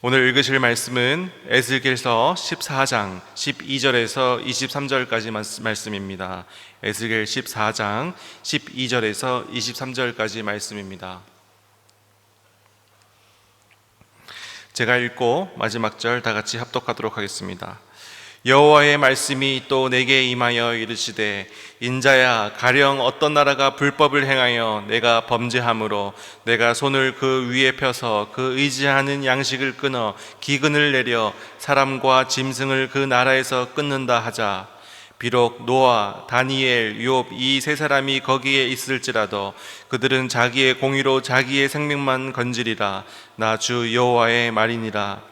오늘 읽으실 말씀은 에스겔서 14장 12절에서 23절까지 말씀입니다. 에스겔 14장 12절에서 23절까지 말씀입니다. 제가 읽고 마지막 절 다 같이 합독하도록 하겠습니다. 여호와의 말씀이 또 내게 임하여 이르시되 인자야 가령 어떤 나라가 불법을 행하여 내가 범죄함으로 내가 손을 그 위에 펴서 그 의지하는 양식을 끊어 기근을 내려 사람과 짐승을 그 나라에서 끊는다 하자. 비록 노아, 다니엘, 욥 이 세 사람이 거기에 있을지라도 그들은 자기의 공의로 자기의 생명만 건지리라. 나 주 여호와의 말이니라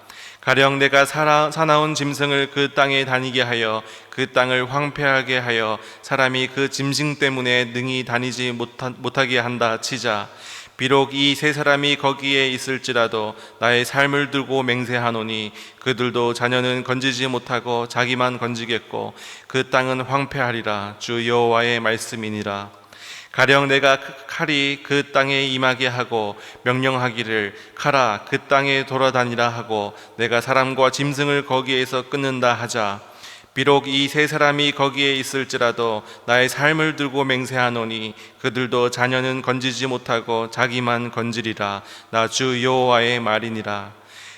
가령 내가 살아, 사나운 짐승을 그 땅에 다니게 하여 그 땅을 황폐하게 하여 사람이 그 짐승 때문에 능히 다니지 못하, 못하게 한다 치자. 비록 이 세 사람이 거기에 있을지라도 나의 삶을 두고 맹세하노니 그들도 자녀는 건지지 못하고 자기만 건지겠고 그 땅은 황폐하리라. 주 여호와의 말씀이니라 가령 내가 칼이 그 땅에 임하게 하고 명령하기를 칼아 그 땅에 돌아다니라 하고 내가 사람과 짐승을 거기에서 끊는다 하자. 비록 이 세 사람이 거기에 있을지라도 나의 삶을 들고 맹세하노니 그들도 자녀는 건지지 못하고 자기만 건지리라. 나 주 여호와의 말이니라.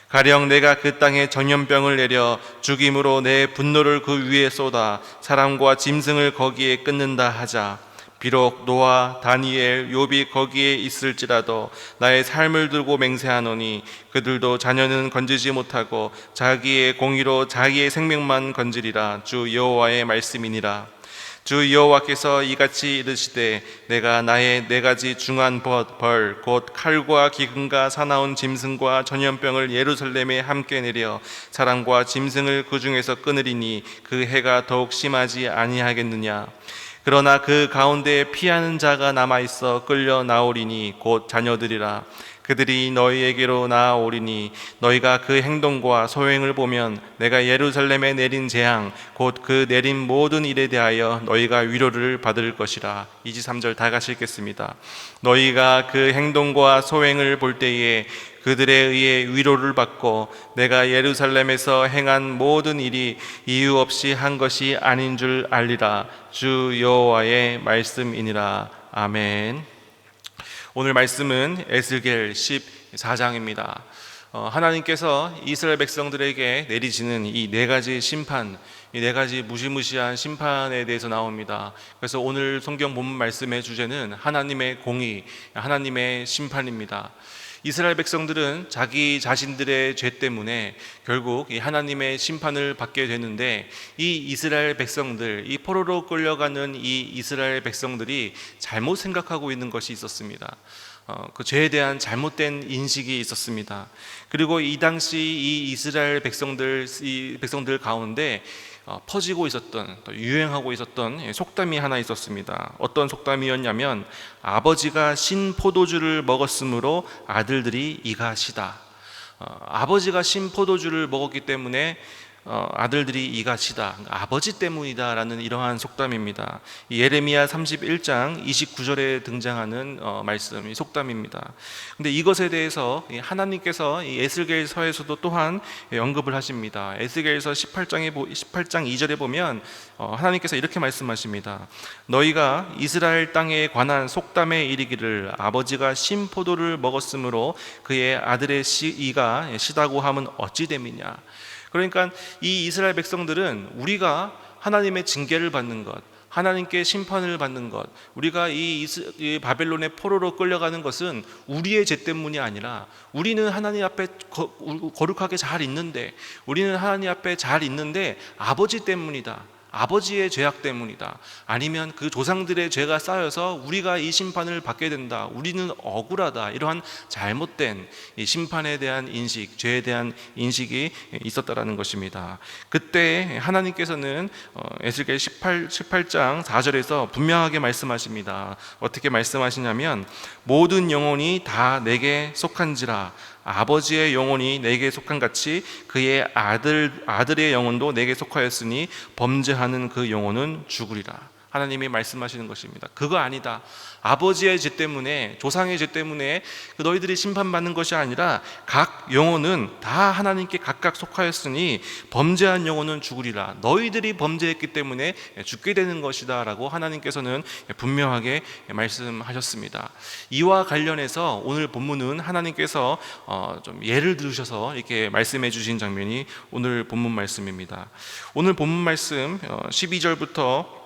가령 내가 그 땅에 전염병을 내려 죽임으로 내 분노를 그 위에 쏟아 사람과 짐승을 거기에 끊는다 하자 비록 노아, 다니엘, 욥이 거기에 있을지라도 나의 삶을 들고 맹세하노니 그들도 자녀는 건지지 못하고 자기의 공의로 자기의 생명만 건지리라. 주 여호와의 말씀이니라. 주 여호와께서 이같이 이르시되 내가 나의 네 가지 중한 벌 곧 칼과 기근과 사나운 짐승과 전염병을 예루살렘에 함께 내려 사람과 짐승을 그 중에서 끊으리니 그 해가 더욱 심하지 아니하겠느냐 그러나 그 가운데 피하는 자가 남아 있어 끌려 나오리니 곧 자녀들이라 그들이 너희에게로 나아오리니 너희가 그 행동과 소행을 보면 내가 예루살렘에 내린 재앙 곧 그 내린 모든 일에 대하여 너희가 위로를 받을 것이라. 23절 다 같이 읽겠습니다. 너희가 그 행동과 소행을 볼 때에 그들에 의해 위로를 받고 내가 예루살렘에서 행한 모든 일이 이유 없이 한 것이 아닌 줄 알리라. 주 여호와의 말씀이니라. 아멘. 오늘 말씀은 에스겔 14장입니다. 어, 하나님께서 이스라엘 백성들에게 내리시는 이 네 가지 심판, 이 네 가지 무시무시한 심판에 대해서 나옵니다. 그래서 오늘 성경 본문 말씀의 주제는 하나님의 공의, 하나님의 심판입니다. 이스라엘 백성들은 자기 자신들의 죄 때문에 결국 이 하나님의 심판을 받게 되는데 이 이스라엘 백성들, 이 포로로 끌려가는 이 이스라엘 백성들이 잘못 생각하고 있는 것이 있었습니다. 어, 그 죄에 대한 잘못된 인식이 있었습니다. 그리고 이 당시 이 이스라엘 백성들, 이 백성들 가운데 어, 퍼지고 있었던 또 유행하고 있었던 예, 속담이 하나 있었습니다. 어떤 속담이었냐면 아버지가 신 포도주를 먹었으므로 아들들이 이가시다. 어, 아버지가 신 포도주를 먹었기 때문에 어, 아들들이 이가시다. 그러니까 아버지 때문이다라는 이러한 속담입니다. 예레미야 31장 29절에 등장하는 어, 말씀, 이 속담입니다. 근데 이것에 대해서 하나님께서 에스겔서에서도 또한 언급을 하십니다. 에스겔서 18장에 18장 2절에 보면 어, 하나님께서 이렇게 말씀하십니다. 너희가 이스라엘 땅에 관한 속담에 이르기를 아버지가 신 포도를 먹었으므로 그의 아들의 이가 시다고 하면 어찌 됨이냐. 그러니까 이 이스라엘 백성들은 우리가 하나님의 징계를 받는 것, 하나님께 심판을 받는 것, 우리가 이, 바벨론의 포로로 끌려가는 것은 우리의 죄 때문이 아니라 우리는 하나님 앞에 거, 거룩하게 잘 있는데, 우리는 하나님 앞에 잘 있는데 아버지 때문이다. 아버지의 죄악 때문이다. 아니면 그 조상들의 죄가 쌓여서 우리가 이 심판을 받게 된다. 우리는 억울하다. 이러한 잘못된 심판에 대한 인식, 죄에 대한 인식이 있었다라는 것입니다. 그때 하나님께서는 어, 에스겔 18, 18장 4절에서 분명하게 말씀하십니다. 어떻게 말씀하시냐면 모든 영혼이 다 내게 속한지라 아버지의 영혼이 내게 속한 같이 그의 아들 아들의 영혼도 내게 속하였으니 범죄하는 그 영혼은 죽으리라. 하나님이 말씀하시는 것입니다. 그거 아니다. 아버지의 죄 때문에 조상의 죄 때문에 그 너희들이 심판받는 것이 아니라 각 영혼은 다 하나님께 각각 속하였으니 범죄한 영혼은 죽으리라. 너희들이 범죄했기 때문에 죽게 되는 것이다라고 하나님께서는 분명하게 말씀하셨습니다. 이와 관련해서 오늘 본문은 하나님께서 어, 좀 예를 들으셔서 이렇게 말씀해 주신 장면이 오늘 본문 말씀입니다. 오늘 본문 말씀 12절부터 어,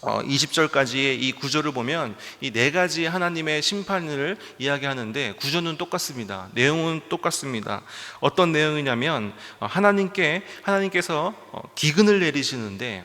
20절까지의 이 구절을 보면 이 네 가지 하나님의 심판을 이야기하는데 구조는 똑같습니다. 내용은 똑같습니다. 어떤 내용이냐면 어, 하나님께 하나님께서 어, 기근을 내리시는데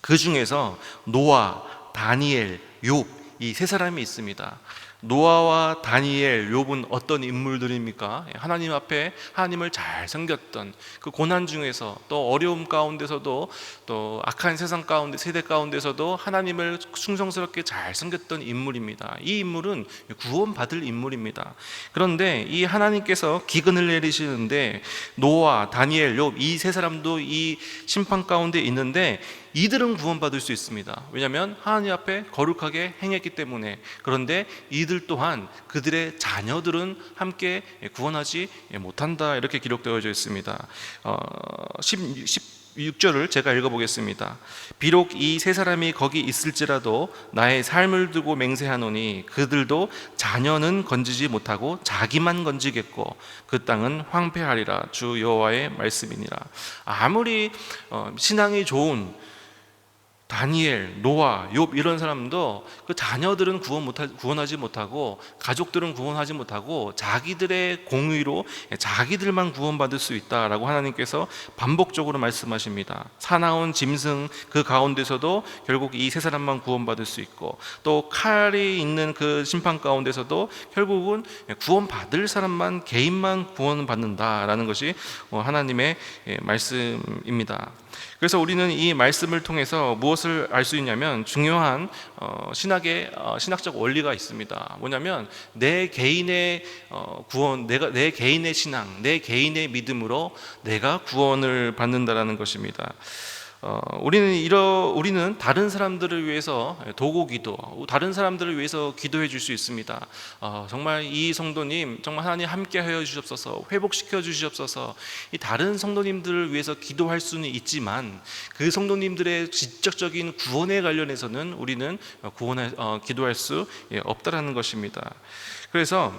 그 중에서 노아, 다니엘, 욥 이 세 사람이 있습니다. 노아와 다니엘, 욥은 어떤 인물들입니까? 하나님 앞에 하나님을 잘 섬겼던 그 고난 중에서 또 어려움 가운데서도 또 악한 세상 가운데 세대 가운데서도 하나님을 충성스럽게 잘 섬겼던 인물입니다. 이 인물은 구원받을 인물입니다. 그런데 이 하나님께서 기근을 내리시는데 노아, 다니엘, 욥 이 세 사람도 이 심판 가운데 있는데 이들은 구원받을 수 있습니다. 왜냐하면 하나님 앞에 거룩하게 행했기 때문에 그런데 이들 또한 그들의 자녀들은 함께 구원하지 못한다 이렇게 기록되어져 있습니다. 어, 10, 16절을 제가 읽어보겠습니다. 비록 이 세 사람이 거기 있을지라도 나의 삶을 두고 맹세하노니 그들도 자녀는 건지지 못하고 자기만 건지겠고 그 땅은 황폐하리라 주 여호와의 말씀이니라. 아무리 어, 신앙이 좋은 다니엘, 노아, 욥 이런 사람도 그 자녀들은 구원 못하, 구원하지 못하고 가족들은 구원하지 못하고 자기들의 공의로 자기들만 구원받을 수 있다라고 하나님께서 반복적으로 말씀하십니다. 사나운 짐승 그 가운데서도 결국 이 세 사람만 구원받을 수 있고 또 칼이 있는 그 심판 가운데서도 결국은 구원받을 사람만 개인만 구원받는다라는 것이 하나님의 말씀입니다. 그래서 우리는 이 말씀을 통해서 무엇을 알 수 있냐면 중요한 어, 신학의 어, 신학적 원리가 있습니다. 뭐냐면 내 개인의 어, 구원, 내가 내 개인의 신앙, 내 개인의 믿음으로 내가 구원을 받는다라는 것입니다. 어, 우리는 이러 우리는 다른 사람들을 위해서 도고 기도, 다른 사람들을 위해서 기도해 줄 수 있습니다. 어, 정말 이 성도님 정말 하나님 함께 하여 주시옵소서, 회복시켜 주시옵소서. 이 다른 성도님들을 위해서 기도할 수는 있지만 그 성도님들의 직접적인 구원에 관련해서는 우리는 구원할 어, 기도할 수 예, 없다라는 것입니다. 그래서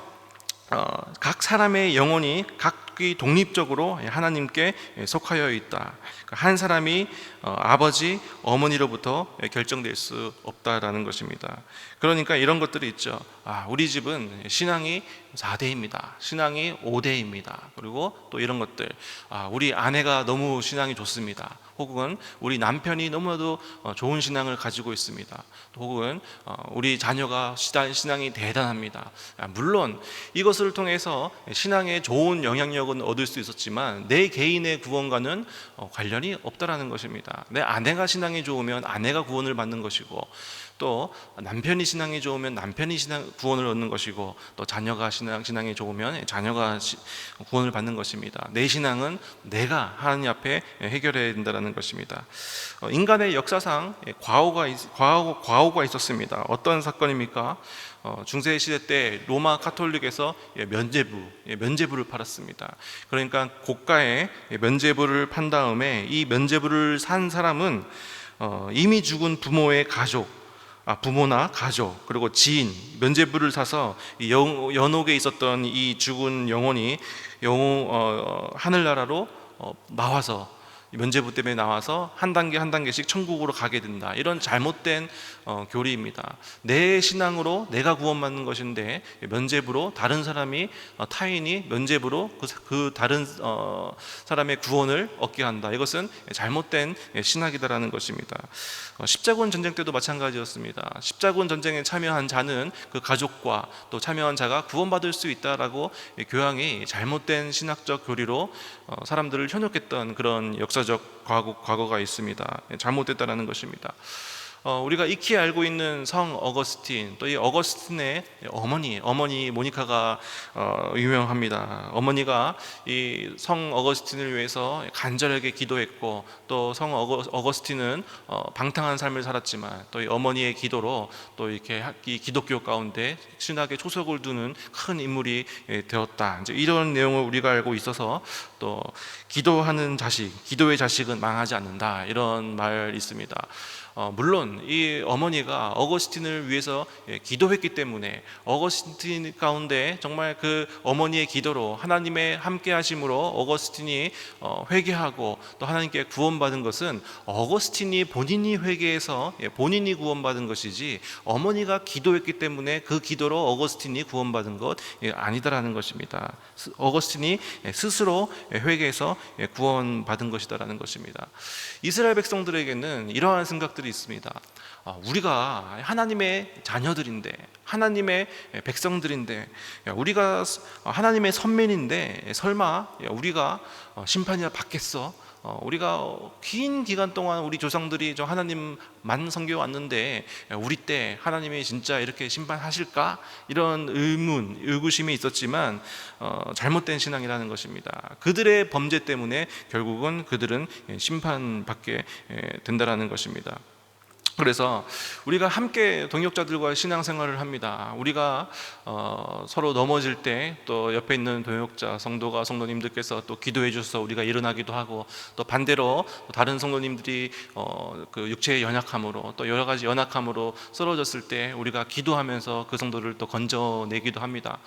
어, 각 사람의 영혼이 각 기 독립적으로 하나님께 속하여 있다. 그러니까 한 사람이 어, 아버지, 어머니로부터 결정될 수 없다라는 것입니다. 그러니까 이런 것들이 있죠. 아, 우리 집은 신앙이 4대입니다. 신앙이 5대입니다. 그리고 또 이런 것들. 아, 우리 아내가 너무 신앙이 좋습니다. 혹은 우리 남편이 너무나도 어, 좋은 신앙을 가지고 있습니다. 혹은 어, 우리 자녀가 신앙이 대단합니다. 아, 물론 이것을 통해서 신앙에 좋은 영향력은 얻을 수 있었지만 내 개인의 구원과는 관련이 없다라는 것입니다. 내 아내가 신앙이 좋으면 아내가 구원을 받는 것이고 또 남편이 신앙이 좋으면 남편이 신앙 구원을 얻는 것이고 또 자녀가 신앙 신앙이 좋으면 자녀가 시, 구원을 받는 것입니다. 내 신앙은 내가 하나님 앞에 해결해야 된다는 것입니다. 어, 인간의 역사상 과오가 과오 과오가 있었습니다. 어떤 사건입니까? 어, 중세 시대 때 로마 카톨릭에서 면제부 면제부를 팔았습니다. 그러니까 고가의 면제부를 판 다음에 이 면제부를 산 사람은 어, 이미 죽은 부모의 가족 아, 부모나 가족 그리고 지인 면제부를 사서 영, 연옥에 있었던 이 죽은 영혼이 영혼 어, 하늘나라로 어, 나와서 면제부 때문에 나와서 한 단계 한 단계씩 천국으로 가게 된다. 이런 잘못된 어, 교리입니다. 내 신앙으로 내가 구원받는 것인데 면제부로 다른 사람이 어, 타인이 면제부로 그, 그 다른 어, 사람의 구원을 얻게 한다. 이것은 잘못된 신학이다라는 것입니다. 어, 십자군 전쟁 때도 마찬가지였습니다. 십자군 전쟁에 참여한 자는 그 가족과 또 참여한 자가 구원받을 수 있다라고 교양이 잘못된 신학적 교리로 어, 사람들을 현혹했던 그런 역사 역사적 과거, 과거가 있습니다. 잘못됐다는 것입니다. 어, 우리가 익히 알고 있는 성 어거스틴 또 이 어거스틴의 어머니 어머니 모니카가 어, 유명합니다. 어머니가 이 성 어거스틴을 위해서 간절하게 기도했고 또 성 어거 스틴은 어, 방탕한 삶을 살았지만 또 이 어머니의 기도로 또 이렇게 하- 이 기독교 가운데 신학의 초석을 두는 큰 인물이 예, 되었다. 이제 이런 내용을 우리가 알고 있어서 또 기도하는 자식, 기도의 자식은 망하지 않는다 이런 말 있습니다. 어, 물론 이 어머니가 어거스틴을 위해서 예, 기도했기 때문에 어거스틴 가운데 정말 그 어머니의 기도로 하나님의 함께하심으로 어거스틴이 어, 회개하고 또 하나님께 구원받은 것은 어거스틴이 본인이 회개해서 예, 본인이 구원받은 것이지 어머니가 기도했기 때문에 그 기도로 어거스틴이 구원받은 것 예, 아니다라는 것입니다. 스- 어거스틴이 예, 스스로 예, 회개해서 예, 구원받은 것이다라는 것입니다. 이스라엘 백성들에게는 이러한 생각들이 있습니다. 아, 우리가 하나님의 자녀들인데 하나님의 백성들인데 야, 우리가 스- 어, 하나님의 선민인데 설마 야, 우리가 어, 심판이나 받겠어? 어, 우리가 어, 긴 기간 동안 우리 조상들이 저 하나님만 섬겨 왔는데 야, 우리 때 하나님이 진짜 이렇게 심판하실까? 이런 의문, 의구심이 있었지만 어, 잘못된 신앙이라는 것입니다. 그들의 범죄 때문에 결국은 그들은 예, 심판받게 예, 된다라는 것입니다. 그래서 우리가 함께 동역자들과 신앙생활을 합니다. 우리가 어, 서로 넘어질 때 또 옆에 있는 동역자 성도가 성도님들께서 또 기도해 주셔서 우리가 일어나기도 하고 또 반대로 또 다른 성도님들이 어, 그 육체의 연약함으로 또 여러 가지 연약함으로 쓰러졌을 때 우리가 기도하면서 그 성도를 또 건져내기도 합니다.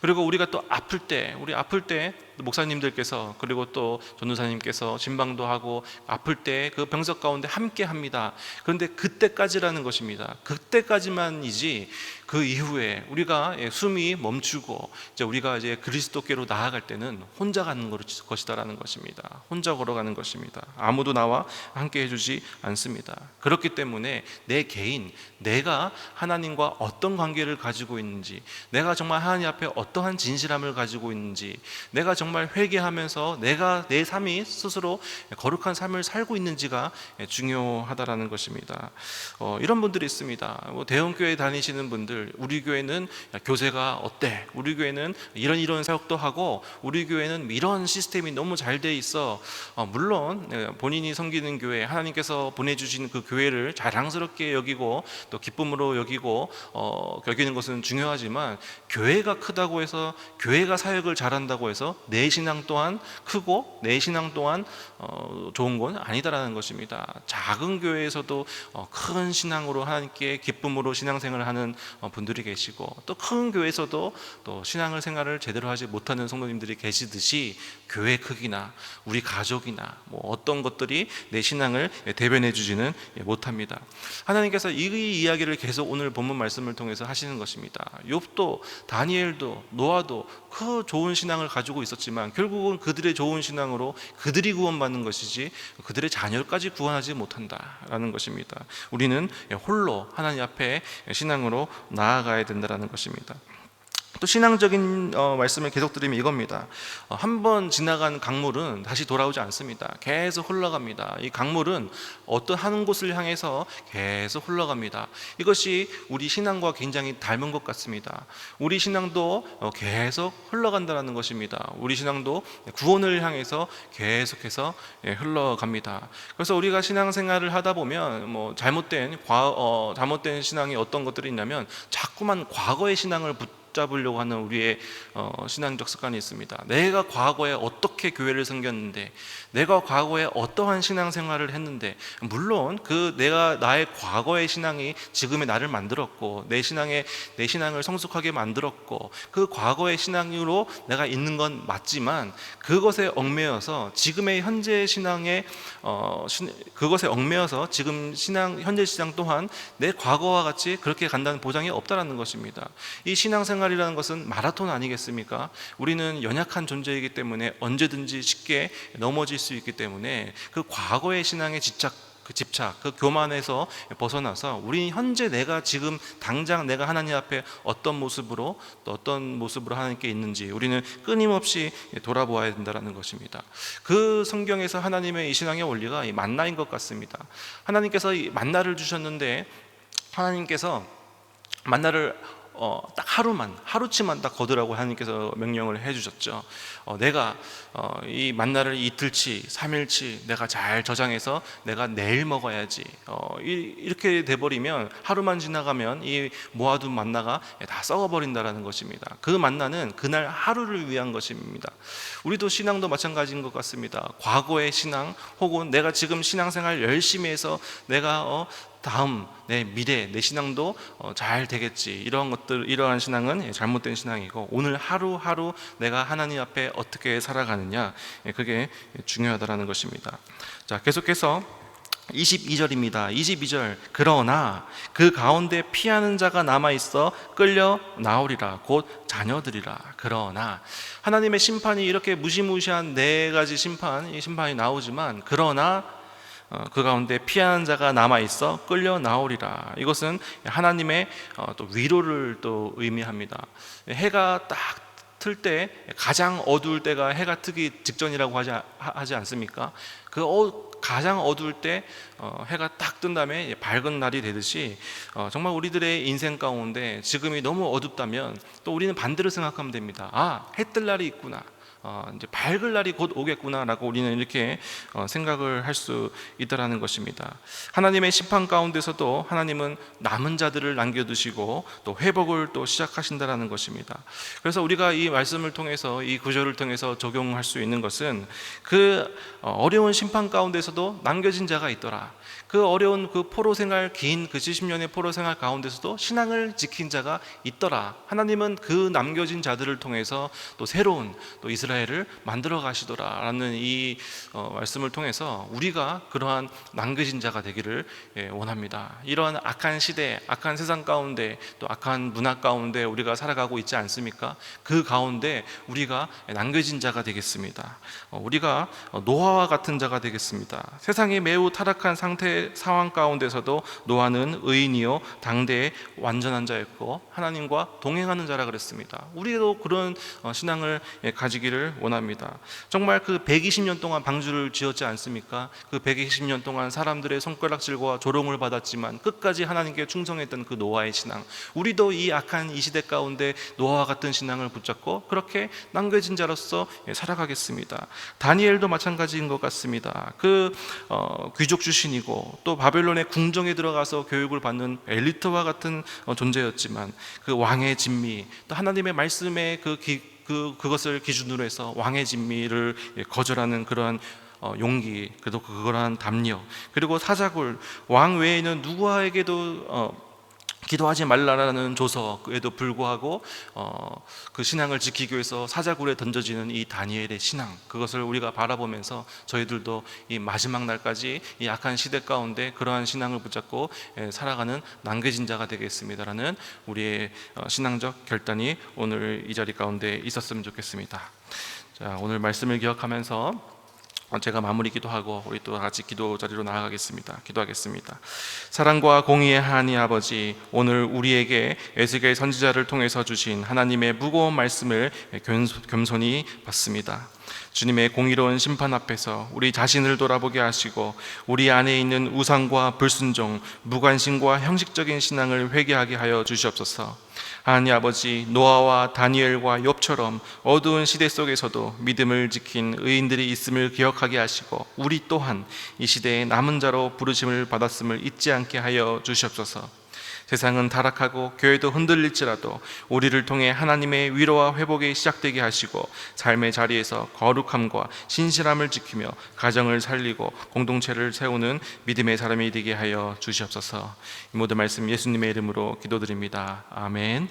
그리고 우리가 또 아플 때 우리 아플 때 목사님들께서 그리고 또 전도사님께서 진방도 하고 아플 때 그 병석 가운데 함께 합니다. 그런데 그때까지라는 것입니다. 그때까지만이지 그 이후에 우리가 예, 숨이 멈추고 이제 우리가 이제 그리스도께로 나아갈 때는 혼자 가는 것- 것이다라는 것입니다. 혼자 걸어가는 것입니다. 아무도 나와 함께 해주지 않습니다. 그렇기 때문에 내 개인, 내가 하나님과 어떤 관계를 가지고 있는지, 내가 정말 하나님 앞에 어떠한 진실함을 가지고 있는지, 내가 정말 회개하면서 내가 내 삶이 스스로 거룩한 삶을 살고 있는지가 중요하다라는 것입니다. 어, 이런 분들이 있습니다. 뭐 대형교회 다니시는 분들, 우리 교회는 교세가 어때? 우리 교회는 이런 이런 사역도 하고, 우리 교회는 이런 시스템이 너무 잘 돼 있어. 어, 물론 예, 본인이 섬기는 교회, 하나님께서 보내주신 그 교회를 자랑스럽게 여기고 또 기쁨으로 여기고 어, 여기는 것은 중요하지만 교회가 크다고 해서 교회가 사역을 잘한다고 해서 내 신앙 또한 크고 내 신앙 또한 어, 좋은 건 아니다라는 것입니다. 작은 교회에서도 어, 큰 신앙으로 하나님께 기쁨으로 신앙생활을 하는 어, 분들이 계시고 또 큰 교회에서도 또 신앙을 생활을 제대로 하지 못하는 성도님들이 계시듯이 교회 크기나 우리 가족이나 뭐 어떤 것들이 내 신앙을 대변해 주지는 못합니다. 하나님께서 이 이야기를 계속 오늘 본문 말씀을 통해서 하시는 것입니다. 욥도 다니엘도 노아도 그 좋은 신앙을 가지고 있었지만 결국은 그들의 좋은 신앙으로 그들이 구원받는 것이지 그들의 자녀까지 구원하지 못한다라는 것입니다. 우리는 홀로 하나님 앞에 신앙으로 나아가야 된다라는 것입니다. 또 신앙적인 어, 말씀을 계속 드리면 이겁니다. 어, 한번 지나간 강물은 다시 돌아오지 않습니다. 계속 흘러갑니다. 이 강물은 어떤 한 곳을 향해서 계속 흘러갑니다. 이것이 우리 신앙과 굉장히 닮은 것 같습니다. 우리 신앙도 어, 계속 흘러간다는 것입니다. 우리 신앙도 구원을 향해서 계속해서 예, 흘러갑니다. 그래서 우리가 신앙생활을 하다 보면 뭐 잘못된 과, 어, 잘못된 신앙이 어떤 것들이 있냐면 자꾸만 과거의 신앙을 붙 잡으려고 하는 우리의 어, 신앙적 습관이 있습니다. 내가 과거에 어떻게 교회를 섬겼는데, 내가 과거에 어떠한 신앙생활을 했는데, 물론 그 내가 나의 과거의 신앙이 지금의 나를 만들었고, 내 신앙에 내 신앙을 성숙하게 만들었고, 그 과거의 신앙으로 내가 있는 건 맞지만 그것에 얽매여서 지금의 현재 신앙에 어, 신, 그것에 얽매여서 지금 신앙 현재 신앙 또한 내 과거와 같이 그렇게 간다는 보장이 없다라는 것입니다. 이 신앙생 활이라는 것은 마라톤 아니겠습니까? 우리는 연약한 존재이기 때문에 언제든지 쉽게 넘어질 수 있기 때문에 그 과거의 신앙에 집착 그 집착, 그 교만에서 벗어나서 우리 현재 내가 지금 당장 내가 하나님 앞에 어떤 모습으로 또 어떤 모습으로 하나님께 있는지 우리는 끊임없이 돌아보아야 된다는 것입니다. 그 성경에서 하나님의 이 신앙의 원리가 이 만나인 것 같습니다. 하나님께서 이 만나를 주셨는데 하나님께서 만나를 어, 딱 하루만 하루치만 딱 거두라고 하나님께서 명령을 해주셨죠. 어, 내가 어, 이 만나를 이틀치, 삼일치 내가 잘 저장해서 내가 내일 먹어야지. 어, 이, 이렇게 돼버리면 하루만 지나가면 이 모아둔 만나가 다 썩어버린다라는 것입니다. 그 만나는 그날 하루를 위한 것입니다. 우리도 신앙도 마찬가지인 것 같습니다. 과거의 신앙 혹은 내가 지금 신앙생활 열심히 해서 내가 어, 다음 내 미래 내 신앙도 어, 잘 되겠지 이러한 것들 이러한 신앙은 예, 잘못된 신앙이고 오늘 하루하루 내가 하나님 앞에 어떻게 살아가느냐 예, 그게 중요하다라는 것입니다. 자 계속해서 22절입니다. 22절 그러나 그 가운데 피하는 자가 남아 있어 끌려 나오리라 곧 자녀들이라 그러나 하나님의 심판이 이렇게 무시무시한 네 가지 심판 이 심판이 나오지만 그러나 어, 그 가운데 피하는 자가 남아 있어 끌려 나오리라. 이것은 하나님의 어, 또 위로를 또 의미합니다. 해가 딱 틀 때 가장 어두울 때가 해가 뜨기 직전이라고 하지, 하지 않습니까? 그 어, 가장 어두울 때 어, 해가 딱 뜬 다음에 밝은 날이 되듯이 어, 정말 우리들의 인생 가운데 지금이 너무 어둡다면 또 우리는 반대로 생각하면 됩니다. 아, 해 뜰 날이 있구나. 어, 이제 밝을 날이 곧 오겠구나라고 우리는 이렇게 어, 생각을 할 수 있다라는 것입니다. 하나님의 심판 가운데서도 하나님은 남은 자들을 남겨두시고 또 회복을 또 시작하신다라는 것입니다. 그래서 우리가 이 말씀을 통해서 이 구절을 통해서 적용할 수 있는 것은 그 어, 어려운 심판 가운데서도 남겨진 자가 있더라. 그 어려운 그 포로 생활 긴 그 70년의 포로 생활 가운데서도 신앙을 지킨 자가 있더라. 하나님은 그 남겨진 자들을 통해서 또 새로운 또 이스라엘 을 만들어 가시더라라는 이 어, 말씀을 통해서 우리가 그러한 남겨진 자가 되기를 예, 원합니다. 이러한 악한 시대, 악한 세상 가운데 또 악한 문화 가운데 우리가 살아가고 있지 않습니까? 그 가운데 우리가 남겨진 자가 되겠습니다. 어, 우리가 노아와 같은 자가 되겠습니다. 세상이 매우 타락한 상태 상황 가운데서도 노아는 의인이요 당대의 완전한 자였고 하나님과 동행하는 자라 그랬습니다. 우리도 그런 어, 신앙을 예, 가지기를 원합니다. 정말 그 120년 동안 방주를 지었지 않습니까? 그 120년 동안 사람들의 손가락질과 조롱을 받았지만 끝까지 하나님께 충성했던 그 노아의 신앙. 우리도 이 악한 이 시대 가운데 노아와 같은 신앙을 붙잡고 그렇게 남겨진 자로서 예, 살아가겠습니다. 다니엘도 마찬가지인 것 같습니다. 그 어, 귀족 출신이고 또 바벨론의 궁정에 들어가서 교육을 받는 엘리트와 같은 어, 존재였지만 그 왕의 진미 또 하나님의 말씀의 그, 기, 그 그것을 기준으로 해서 왕의 진미를 예, 거절하는 그러한 어, 용기 그리고 그러한 담력 그리고 사자굴 왕 외에는 누구에게도 어, 기도하지 말라라는 조서에도 불구하고 어, 그 신앙을 지키기 위해서 사자굴에 던져지는 이 다니엘의 신앙 그것을 우리가 바라보면서 저희들도 이 마지막 날까지 이 악한 시대 가운데 그러한 신앙을 붙잡고 예, 살아가는 남겨진 자가 되겠습니다라는 우리의 어, 신앙적 결단이 오늘 이 자리 가운데 있었으면 좋겠습니다. 자 오늘 말씀을 기억하면서 어, 제가 마무리 기도하고 우리 또 같이 기도 자리로 나아가겠습니다. 기도하겠습니다. 사랑과 공의의 하나님 아버지, 오늘 우리에게 에스겔 선지자를 통해서 주신 하나님의 무거운 말씀을 겸손히 받습니다. 주님의 공의로운 심판 앞에서 우리 자신을 돌아보게 하시고 우리 안에 있는 우상과 불순종, 무관심과 형식적인 신앙을 회개하게 하여 주시옵소서. 하나님 아버지 노아와 다니엘과 욥처럼 어두운 시대 속에서도 믿음을 지킨 의인들이 있음을 기억하게 하시고 우리 또한 이 시대의 남은 자로 부르심을 받았음을 잊지 않게 하여 주시옵소서. 세상은 타락하고 교회도 흔들릴지라도 우리를 통해 하나님의 위로와 회복이 시작되게 하시고 삶의 자리에서 거룩함과 신실함을 지키며 가정을 살리고 공동체를 세우는 믿음의 사람이 되게 하여 주시옵소서. 이 모든 말씀 예수님의 이름으로 기도드립니다. 아멘.